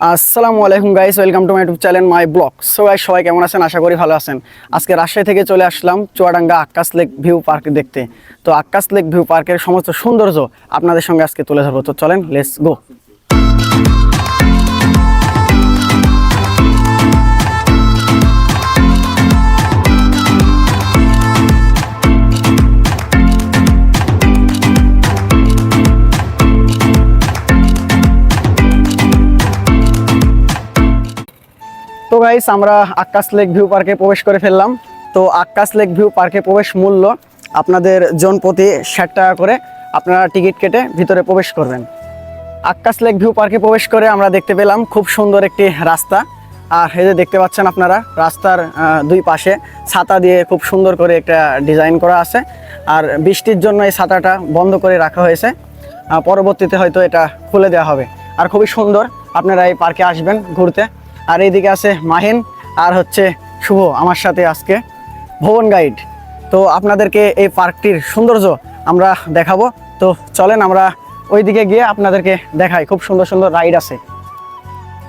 আসসালামু আলাইকুম guys, welcome to my YouTube channel, my blog. So guys, সবাই কেমন আছেন? আশা করি ভালো আছেন। আজকে রাজশাহী থেকে চলে আসলাম Chuadanga Akash lake view park দেখতে। তো আকাশ লেক ভিউ পার্কের সমস্ত সৌন্দর্য আপনাদের সঙ্গে আজকে তুলে ধরবো। তো চলেন লেটস গো তো গাইস আমরা আকাশ লেক ভিউ পার্কে প্রবেশ করে ফেললাম। তো আকাশ লেক ভিউ পার্কে প্রবেশ মূল্য আপনাদের জন প্রতি ষাট টাকা করে আপনারা টিকিট কেটে ভিতরে প্রবেশ করবেন। আকাশ লেক ভিউ পার্কে প্রবেশ করে আমরা দেখতে পেলাম খুব সুন্দর একটি রাস্তা। আর এই যে দেখতে পাচ্ছেন আপনারা, রাস্তার দুই পাশে ছাতা দিয়ে খুব সুন্দর করে একটা ডিজাইন করা আছে। আর বৃষ্টির জন্য এই ছাতাটা বন্ধ করে রাখা হয়েছে। পরবর্তীতে হয়তো এটা খুলে দেওয়া হবে। আর খুবই সুন্দর, আপনারা এই পার্কে আসবেন ঘুরতে। আর এইদিকে আছে মাহিন আর হচ্ছে শুভ আমার সাথে আজকে ভুবন গাইড তো আপনাদেরকে এই পার্কটির সৌন্দর্য আমরা দেখাবো। তো চলেন আমরা ওইদিকে গিয়ে আপনাদেরকে দেখাই। খুব সুন্দর সুন্দর রাইড আছে।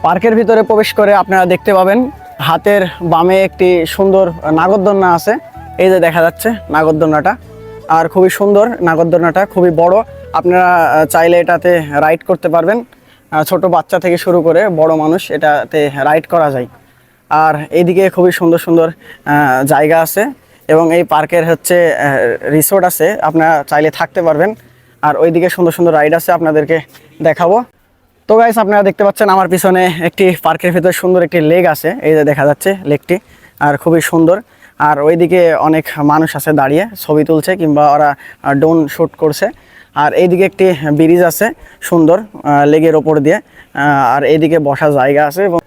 পার্কের ভিতরে প্রবেশ করে আপনারা দেখতে পাবেন হাতের বামে একটি সুন্দর নাগরদোলনা আছে। এই যে দেখা যাচ্ছে নাগরদোলনাটা। আর খুবই সুন্দর নাগরদোলনাটা, খুবই বড়। আপনারা চাইলে এটাতে রাইড করতে পারবেন। ছোট বাচ্চা থেকে শুরু করে বড় মানুষ এটাতে রাইড করা যায়। আর এইদিকে খুবই সুন্দর সুন্দর জায়গা আছে এবং এই পার্কের হচ্ছে রিসোর্ট আছে, আপনারা চাইলে থাকতে পারবেন। আর ওইদিকে সুন্দর সুন্দর রাইড আছে, আপনাদেরকে দেখাবো। তো গাইস আপনারা দেখতে পাচ্ছেন আমার পিছনে একটি পার্কের ভিতরে সুন্দর একটি লেক আছে, এই যে দেখা যাচ্ছে লেকটি আর খুবই সুন্দর। আর ওইদিকে অনেক মানুষ আছে দাঁড়িয়ে, ছবি তুলছে কিংবা ওরা ডোন শ্যুট করছে। আর এইদিকে একটি ব্রিজ আছে সুন্দর লেগের ওপর দিয়ে আর এইদিকে বসার জায়গা আছে এবং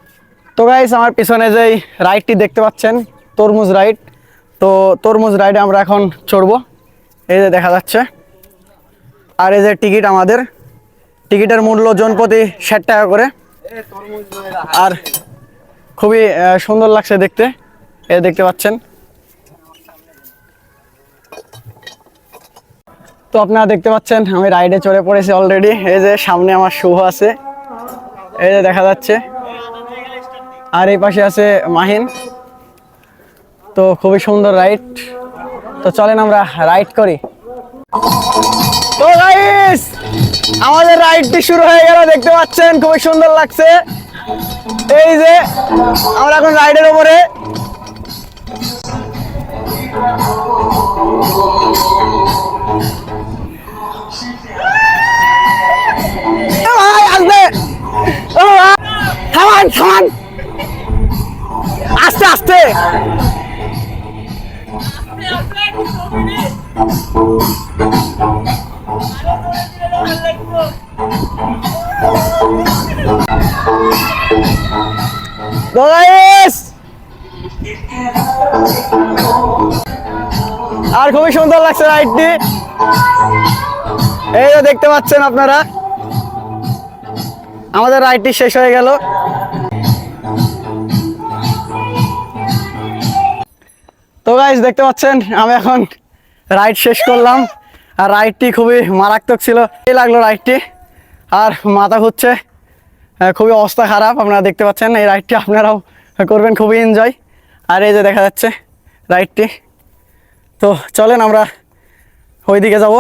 তো গাইস আমার পিছনে যেই রাইডটি দেখতে পাচ্ছেন, তরমুজ রাইড তো তরমুজ রাইডে আমরা এখন চড়বো। এই যে দেখা যাচ্ছে, আর এই যে টিকিট আমাদের টিকিটের মূল্য জনপ্রতি ষাট টাকা করে। আর খুবই সুন্দর লাগছে দেখতে এ দেখতে পাচ্ছেন। তো আপনারা দেখতে পাচ্ছেন, আমি রাইডে চড়ে পড়েছি অলরেডি এই যে সামনে আমার শুভ আছে। এই যে দেখা যাচ্ছে। আর এই পাশে আছে মাহিন। তো খুবই সুন্দর রাইড তো চলেন আমরা রাইড করি। তো গাইস আমাদের রাইডটি শুরু হয়ে গেল, দেখতে পাচ্ছেন, খুবই সুন্দর লাগছে। এই যে, আমরা এখন রাইডের উপরে। থামান আস্তে আস্তে। আর খুবই সুন্দর লাগছে রাইডটি। এই দেখতে পাচ্ছেন আপনারা। আমাদের রাইডটি শেষ হয়ে গেল। গাইজ দেখতে পাচ্ছেন, আমি এখন রাইড শেষ করলাম। আর রাইডটি খুবই মারাত্মক ছিল। এই লাগল রাইডটি আর মাথা ঘুরছে। খুবই অবস্থা খারাপ, আপনারা দেখতে পাচ্ছেন। এই রাইডটি আপনারাও করবেন, খুবই এনজয় আর এই যে দেখা যাচ্ছে রাইডটি তো চলেন আমরা ওইদিকে যাব।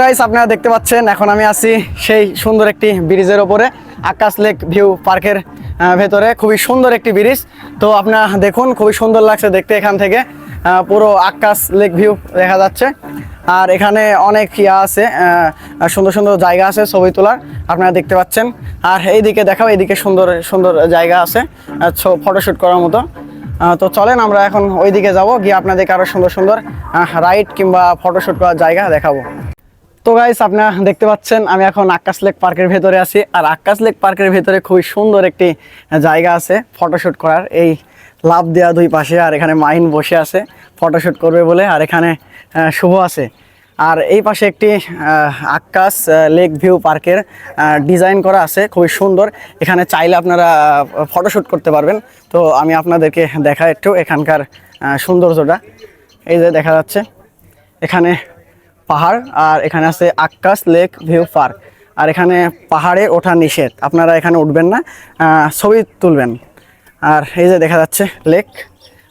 গাইস আপনারা দেখতে পাচ্ছেন, এখন আমি আছি সেই সুন্দর একটি ব্রিজের ওপরে, আকাশ লেক ভিউ পার্কের ভেতরে। খুবই সুন্দর একটি ব্রিজ। তো আপনারা দেখুন, খুবই সুন্দর লাগছে দেখতে এখান থেকে। পুরো আকাশ লেক ভিউ দেখা যাচ্ছে। আর এখানে অনেক ইয়া আছে সুন্দর সুন্দর জায়গা আছে ছবি তোলার, আপনারা দেখতে পাচ্ছেন। আর এইদিকে দেখাও, এইদিকে সুন্দর সুন্দর জায়গা আছে ফটোশ্যুট করার মতো। তো চলেন আমরা এখন ওইদিকে যাব, গিয়ে আপনাদেরকে আরও সুন্দর সুন্দর রাইড কিংবা ফটোশুট করার জায়গা দেখাবো। তো গাইস আপনারা দেখতে পাচ্ছেন, আমি এখন আকাশ লেক পার্কের ভেতরে আছি। আর আকাশ লেক পার্কের ভেতরে খুবই সুন্দর একটি জায়গা আছে ফটোশ্যুট করার। এই লাভ দেওয়া দুই পাশে, আর এখানে মাইন বসে আছে ফটোশ্যুট করবে বলে। আর এখানে শুভ আছে। আর এই পাশে একটি আকাশ লেক ভিউ পার্কের ডিজাইন করা আছে, খুবই সুন্দর। এখানে চাইলে আপনারা ফটোশ্যুট করতে পারবেন। তো আমি আপনাদেরকে দেখা একটু এখানকার সৌন্দর্যটা। এই যে দেখা যাচ্ছে, এখানে পাহাড়, আর এখানে আছে আকাশ লেক ভিউ পার্ক আর এখানে পাহাড়ে ওঠা নিষেধ। আপনারা এখানে উঠবেন না ছবি তুলবেন। আর এই যে দেখা যাচ্ছে লেক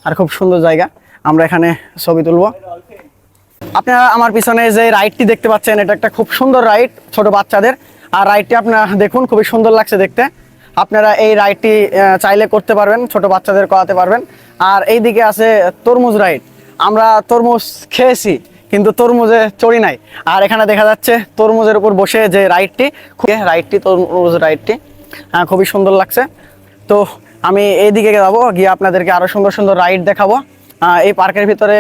আর খুব সুন্দর জায়গা। আমরা এখানে ছবি তুলব। আপনারা আমার পিছনে যে রাইডটি দেখতে পাচ্ছেন, এটা একটা খুব সুন্দর রাইড ছোট বাচ্চাদের। আর রাইডটি আপনারা দেখুন, খুবই সুন্দর লাগছে দেখতে। আপনারা এই রাইডটি চাইলে করতে পারবেন, ছোট বাচ্চাদের করাতে পারবেন। আর এই দিকে আছে তরমুজ রাইড আমরা তরমুজ খেয়েছি। কিন্তু তরমুজে চড়ি নাই। আর এখানে দেখা যাচ্ছে তরমুজের উপর বসে যে রাইডটি খুব- রাইডটি তরমুজ রাইডটি আহ, খুবই সুন্দর লাগছে। তো আমি এই এইদিকে যাব গিয়ে আপনাদেরকে আরও সুন্দর সুন্দর রাইড দেখাবো। এই পার্কের ভিতরে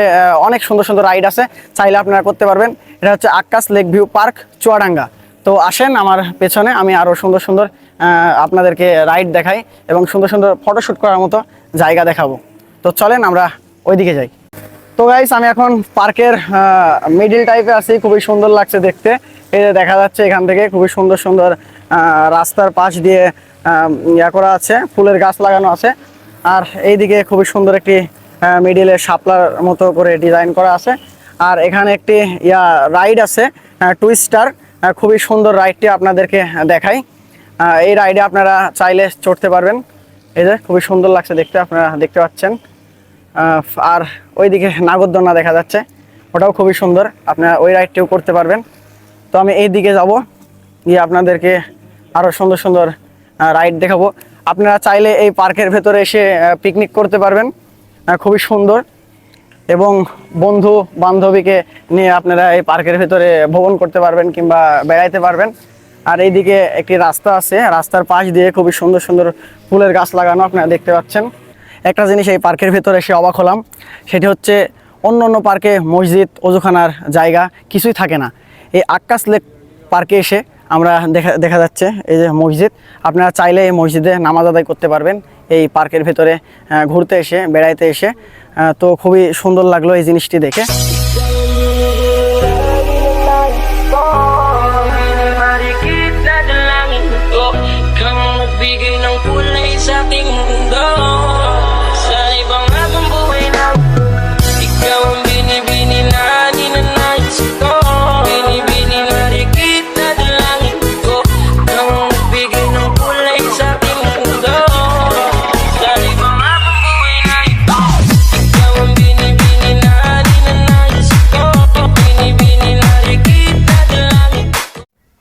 অনেক সুন্দর সুন্দর রাইড আছে চাইলে আপনারা করতে পারবেন। এটা হচ্ছে Akash lake view park Chuadanga. তো আসেন আমার পেছনে আমি আরও সুন্দর সুন্দর আপনাদেরকে রাইড দেখাই এবং সুন্দর সুন্দর ফটোশ্যুট করার মতো জায়গা দেখাবো। তো চলেন আমরা ওইদিকে যাই। তো গাইস আমি এখন পার্কের মিডিল টাইপে আছি। খুবই সুন্দর লাগছে দেখতে। এই যে দেখা যাচ্ছে এখান থেকে খুবই সুন্দর সুন্দর রাস্তার পাশ দিয়ে ইয়া করা আছে, ফুলের গাছ লাগানো আছে। আর এইদিকে খুবই সুন্দর একটি মিডিলে শাপলার মতো করে ডিজাইন করা আছে। আর এখানে একটি, ইয়া রাইড আছে টুইস্টার খুবই সুন্দর রাইডটি আপনাদেরকে দেখাই। এই রাইডে আপনারা চাইলে চড়তে পারবেন। এই যে খুবই সুন্দর লাগছে দেখতে, আপনারা দেখতে পাচ্ছেন। আর ওইদিকে নাগরদোলনা দেখা যাচ্ছে। ওটাও খুবই সুন্দর। আপনারা ওই রাইডটিও করতে পারবেন। তো আমি এই দিকে যাব। গিয়ে আপনাদেরকে আরও সুন্দর সুন্দর রাইড দেখাবো। আপনারা চাইলে এই পার্কের ভেতরে এসে পিকনিক করতে পারবেন। খুবই সুন্দর। এবং বন্ধু বান্ধবীকে নিয়ে আপনারা এই পার্কের ভেতরে ভ্রমণ করতে পারবেন কিংবা বেড়াইতে পারবেন। আর এইদিকে একটি রাস্তা আছে। রাস্তার পাশ দিয়ে খুবই সুন্দর সুন্দর ফুলের গাছ লাগানো আপনারা দেখতে পাচ্ছেন। একটা জিনিস এই পার্কের ভেতরে এসে অবাক হলাম, সেটি হচ্ছে অন্য অন্য পার্কে মসজিদ, অজুখানার জায়গা কিছুই থাকে না। এই আকাশ লেক পার্কে এসে আমরা দেখা দেখা যাচ্ছে এই যে মসজিদ। আপনারা চাইলে এই মসজিদে নামাজ আদায় করতে পারবেন, এই পার্কের ভেতরে ঘুরতে এসে, বেড়াইতে এসে। তো খুবই সুন্দর লাগল এই জিনিসটি দেখে।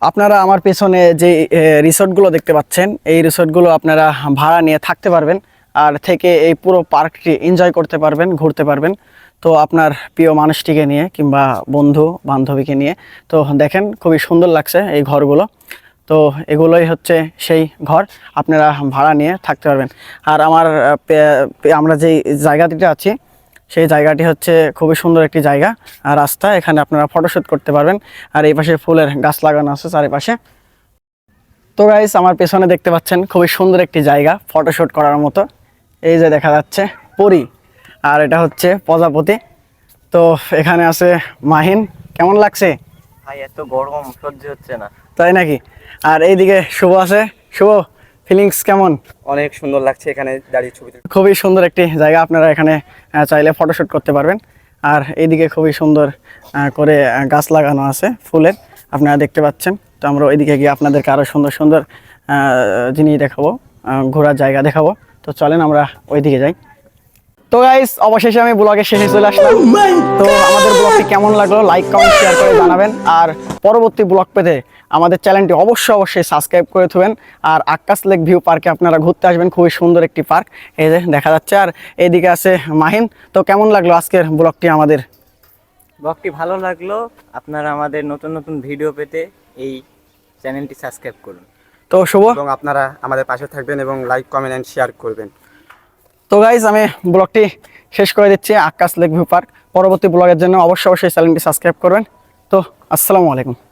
আপনারা আমার পেছনে যে রিসোর্টগুলো দেখতে পাচ্ছেন, এই রিসোর্টগুলো আপনারা ভাড়া নিয়ে থাকতে পারবেন আর থেকে এই পুরো পার্কটি এনজয় করতে পারবেন, ঘুরতে পারবেন। তো আপনার প্রিয় মানুষটিকে নিয়ে কিংবা বন্ধু, বান্ধবীকে নিয়ে, তো দেখেন খুবই সুন্দর লাগছে এই ঘরগুলো। তো এগুলোই হচ্ছে সেই ঘর, আপনারা ভাড়া নিয়ে থাকতে পারবেন। আর আমার আমরা যেই জায়গাটিতে আছি সেই জায়গাটি হচ্ছে খুবই সুন্দর একটি জায়গা। আর রাস্তা এখানে আপনারা ফটোশ্যুট করতে পারবেন। আর এই পাশে ফুলের গাছ লাগানো আছে চারিপাশে। তো গাইস আমার পেছনে দেখতে পাচ্ছেন খুবই সুন্দর একটি জায়গা ফটোশ্যুট করার মতো। এই যে দেখা যাচ্ছে পরি। আর এটা হচ্ছে প্রজাপতি। তো এখানে আছে মাহিন। কেমন লাগছে? ভাই এত গরম সহ্য হচ্ছে না। তাই নাকি? আর এইদিকে শুভ আছে। শুভ। ফিলিংস কেমন? অনেক সুন্দর লাগছে এখানে দাঁড়িয়ে ছবি খুবই সুন্দর একটি জায়গা আপনারা এখানে চাইলে ফটোশ্যুট করতে পারবেন। আর এইদিকে খুবই সুন্দর করে গাছ লাগানো আছে ফুলের আপনারা দেখতে পাচ্ছেন। তো আমরা ওইদিকে গিয়ে আপনাদেরকে আরও সুন্দর সুন্দর জিনিস দেখাবো ঘোরার জায়গা দেখাবো। তো চলেন আমরা ওইদিকে যাই। তো গাইস অবশেষে আমি ব্লগের শেষে চলে আসলাম। তো আমাদের ব্লগটি কেমন লাগল? লাইক কমেন্ট শেয়ার করে জানাবেন। আর পরবর্তী ব্লগ পেতে আমাদের চ্যানেলটি অবশ্যই অবশ্যই সাবস্ক্রাইব করে থুবেন। আর আকাশ লেক ভিউ পার্কে আপনারা ঘুরতে আসবেন। খুবই সুন্দর একটি পার্ক এই যে দেখা যাচ্ছে। আর এইদিকে আছে মাহিন। তো কেমন লাগল আজকের ব্লগটি আমাদের? ব্লগটি ভালো লাগল। আপনারা আমাদের নতুন নতুন ভিডিও পেতে এই চ্যানেলটি সাবস্ক্রাইব করুন। তো শুভ। এবং আপনারা আমাদের পাশে থাকবেন এবং লাইক কমেন্ট এন্ড শেয়ার করবেন। তো গাইজ আমি ব্লগটি শেষ করে দিচ্ছি, আকাশ লেক ভিউ পার্ক। পরবর্তী ব্লগের জন্য অবশ্যই অবশ্যই চ্যানেলটি সাবস্ক্রাইব করবেন। তো, আসসালামু আলাইকুম।